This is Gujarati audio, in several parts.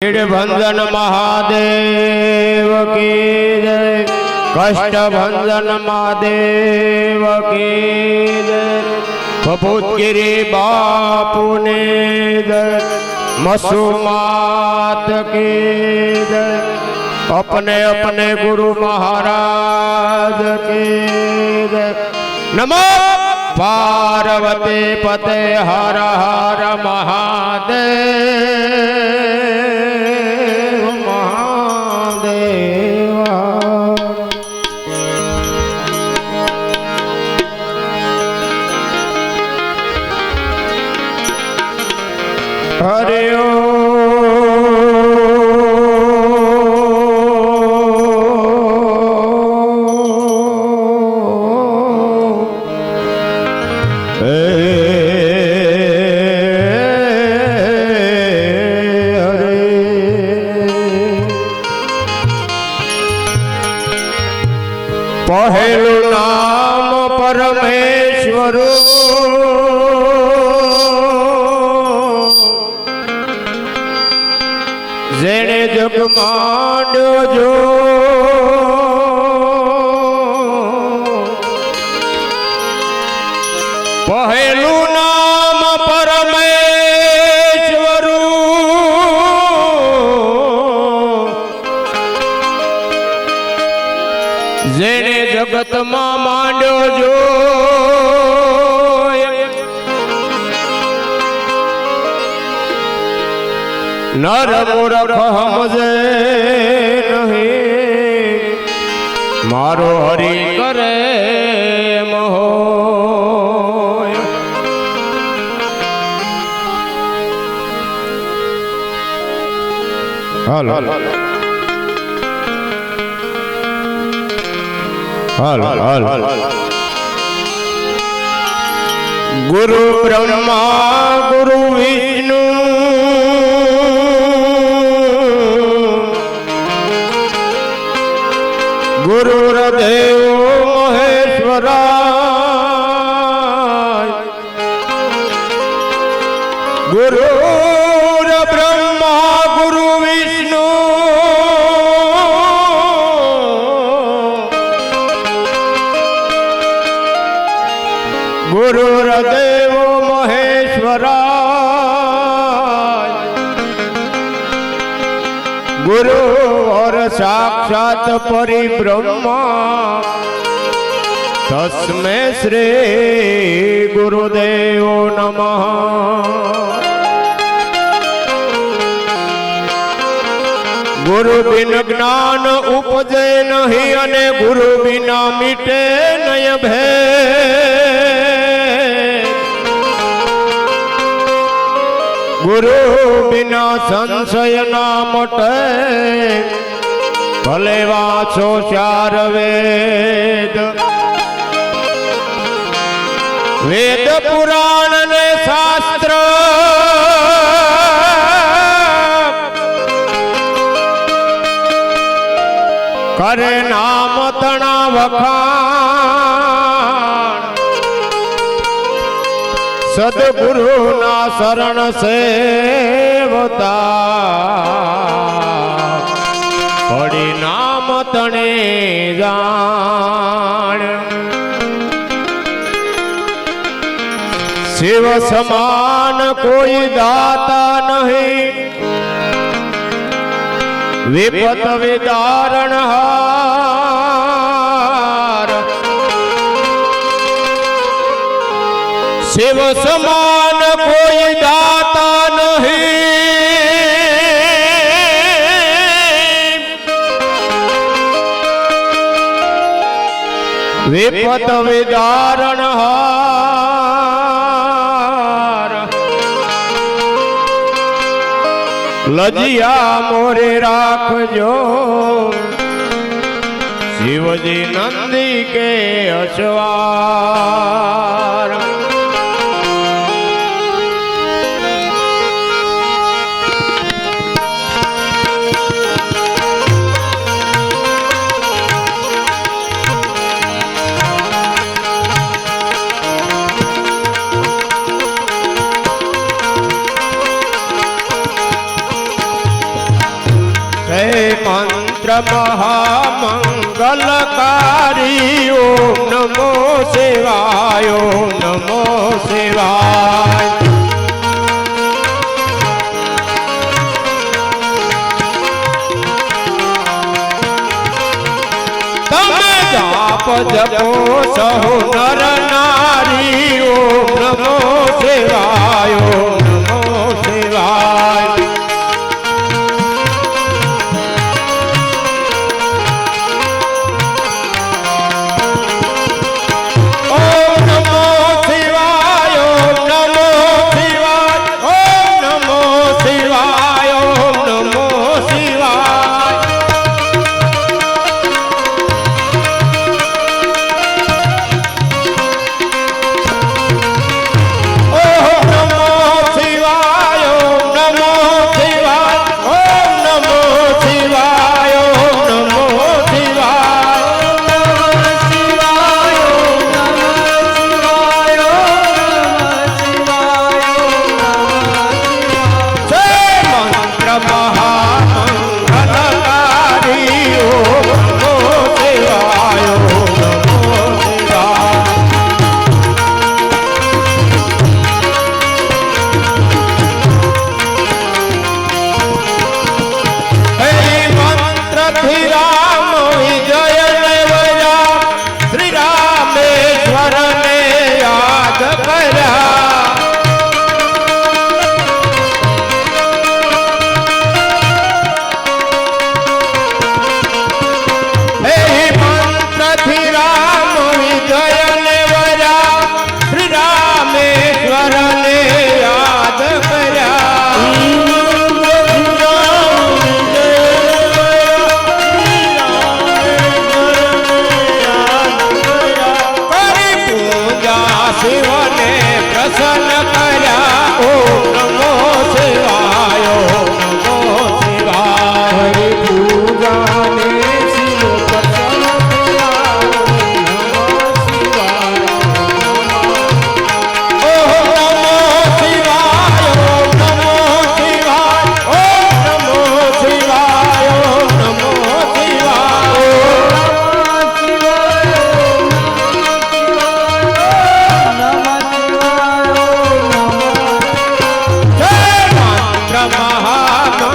ભંજન મહાદેવ કી જય કષ્ટ ભંજન મહાદેવ કી જય ભૂતગીરી બાપુને જય મસુમાત કી જય અપને અપને ગુરુ મહારાજ કી જય પાર્વતી પતે હર હર મહાદેવ મહાદેવ. હરિયો પહેલું નામ પરમેશ્વર. જેને જગતમાં માંડ્યો જો નર મૂરખ સમજે નહીં. મારો હરી કરે હાલ. હાલ. હાલ હાલ ગુરુ બ્રહ્મા ગુરુ વિષ્ણુ. ગુરુર્દેવ મહેશ્વરાય साक्षात परिब्रह्म। तस्मे श्री गुरुदेव नम। गुरु बिन ज्ञान उपजे नहीं अने गुरु बिना मिटे नय भे गुरु बिना संशय ना मटे ભલે વાંચો ચાર વેદ વેદ પુરાણ ને શાસ્ત્ર. કરે નામ તણા વખાણ. સદગુરુ ના શરણ સેવતા. તણે જાણ. શિવ સમાન કોઈ દાતા નહીં. વિપત વિદારણ હાર. શિવ સમાન વિપત વિદારણ હાર. લજિયા મોરે રાખજો. શિવજી નંદી કે અસવાર મંત્ર મહામંગલકારી ઓમ નમો શિવાય ઓમ નમો શિવાય. તમે જાપ જપો સહો નર નારી ઓમ નમો શિવાય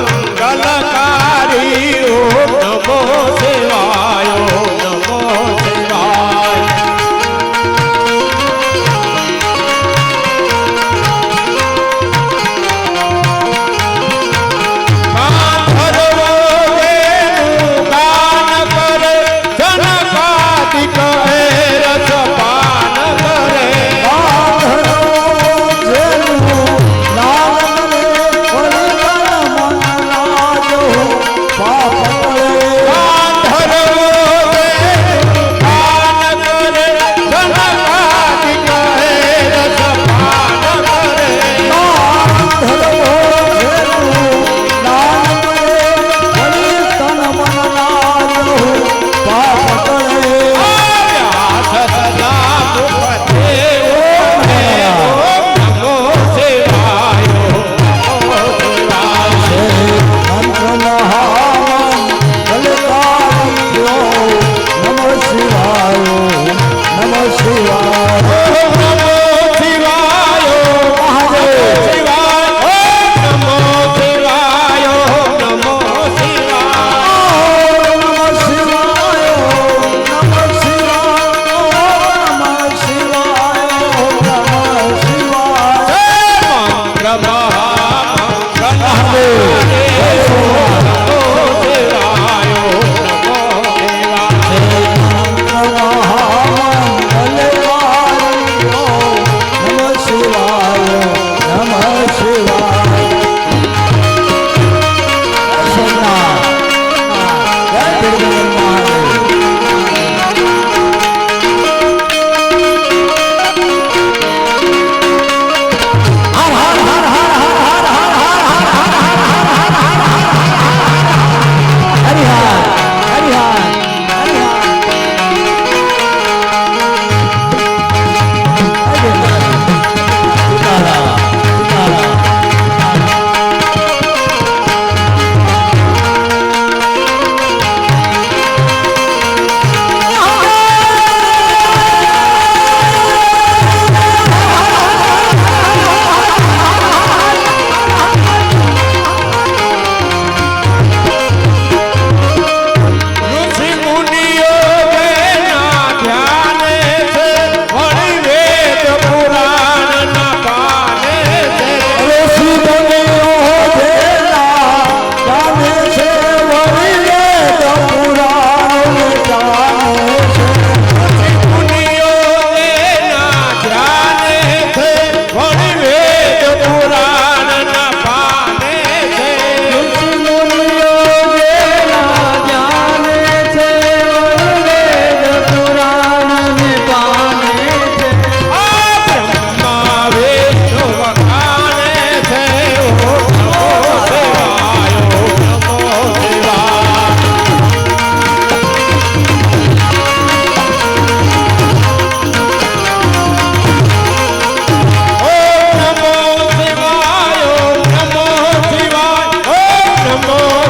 મંગલકારી ઓ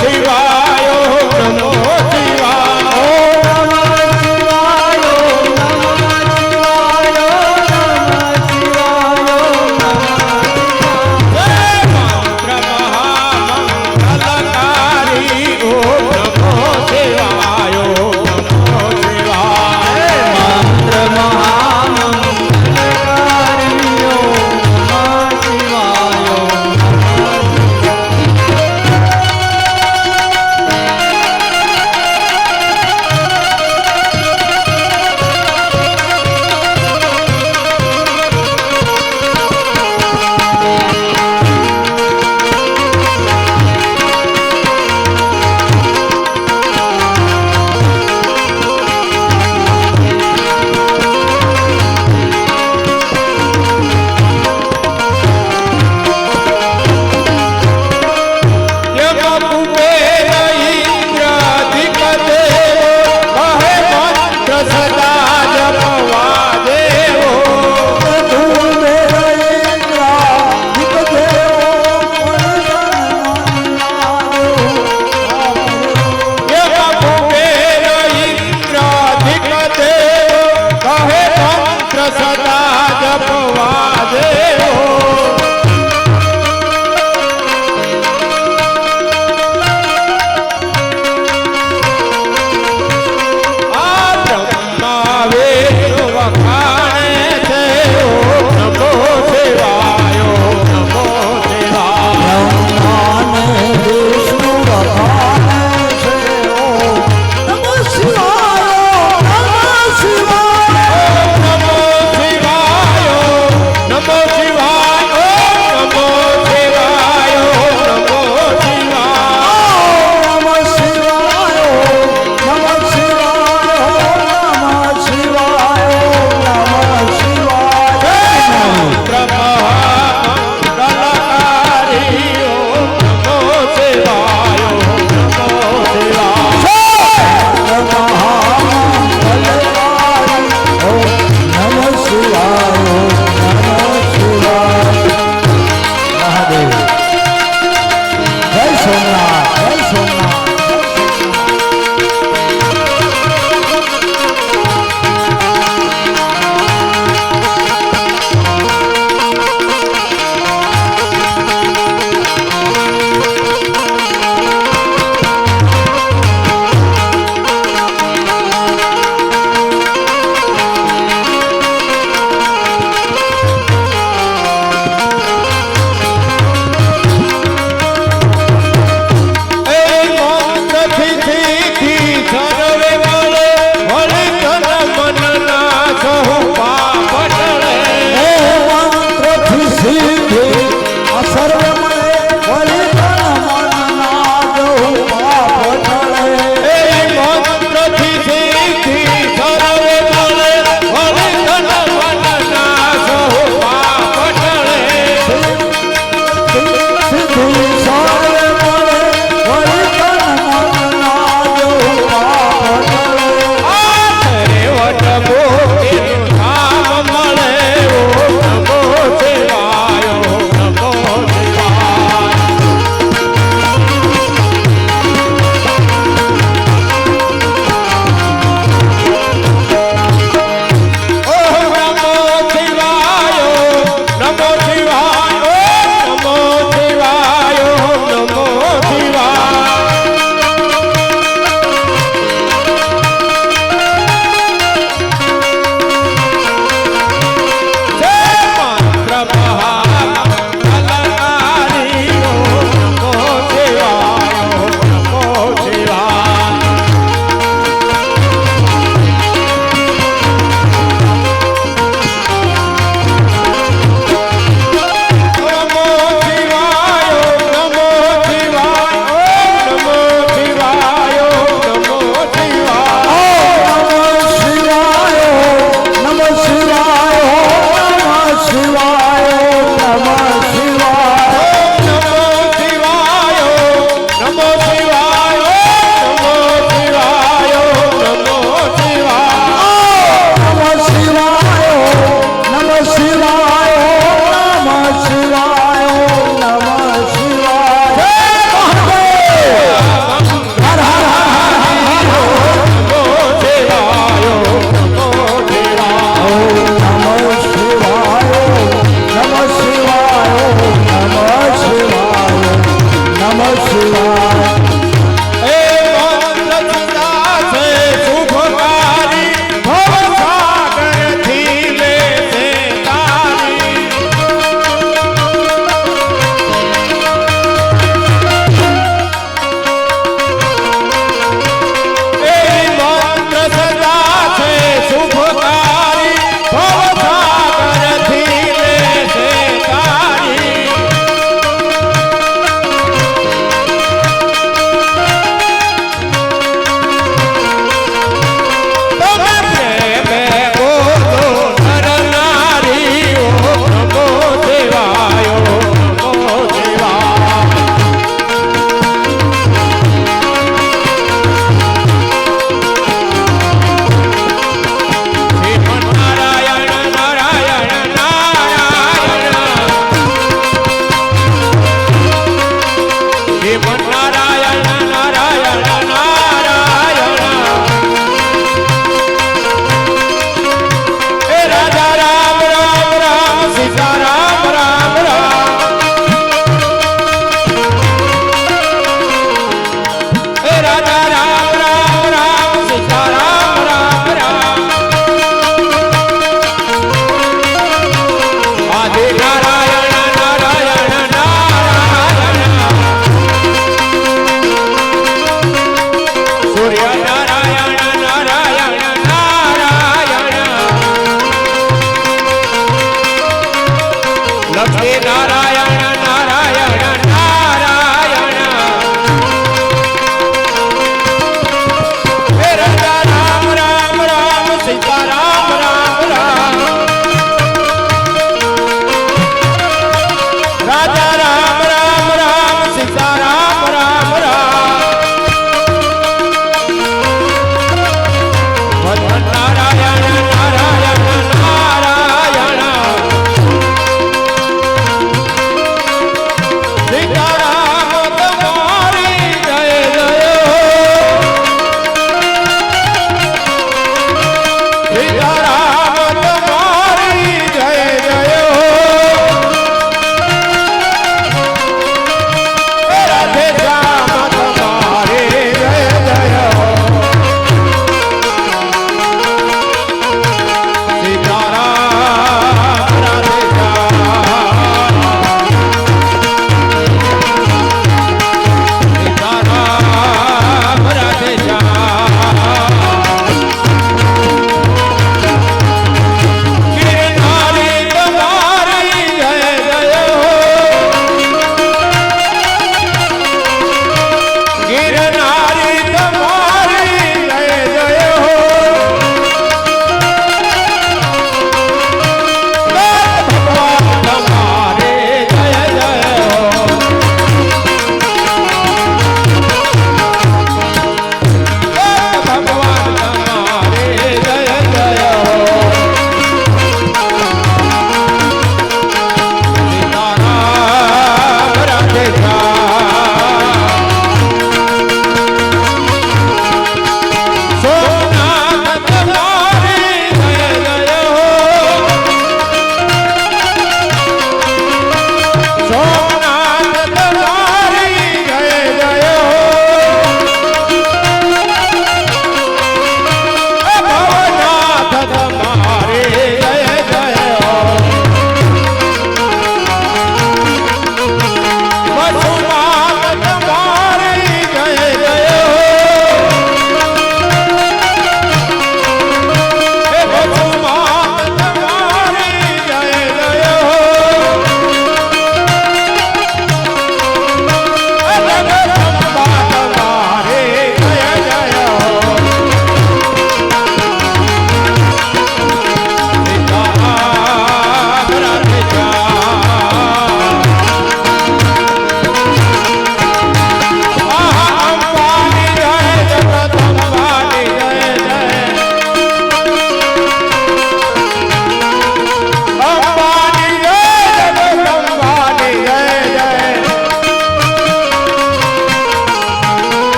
Shiva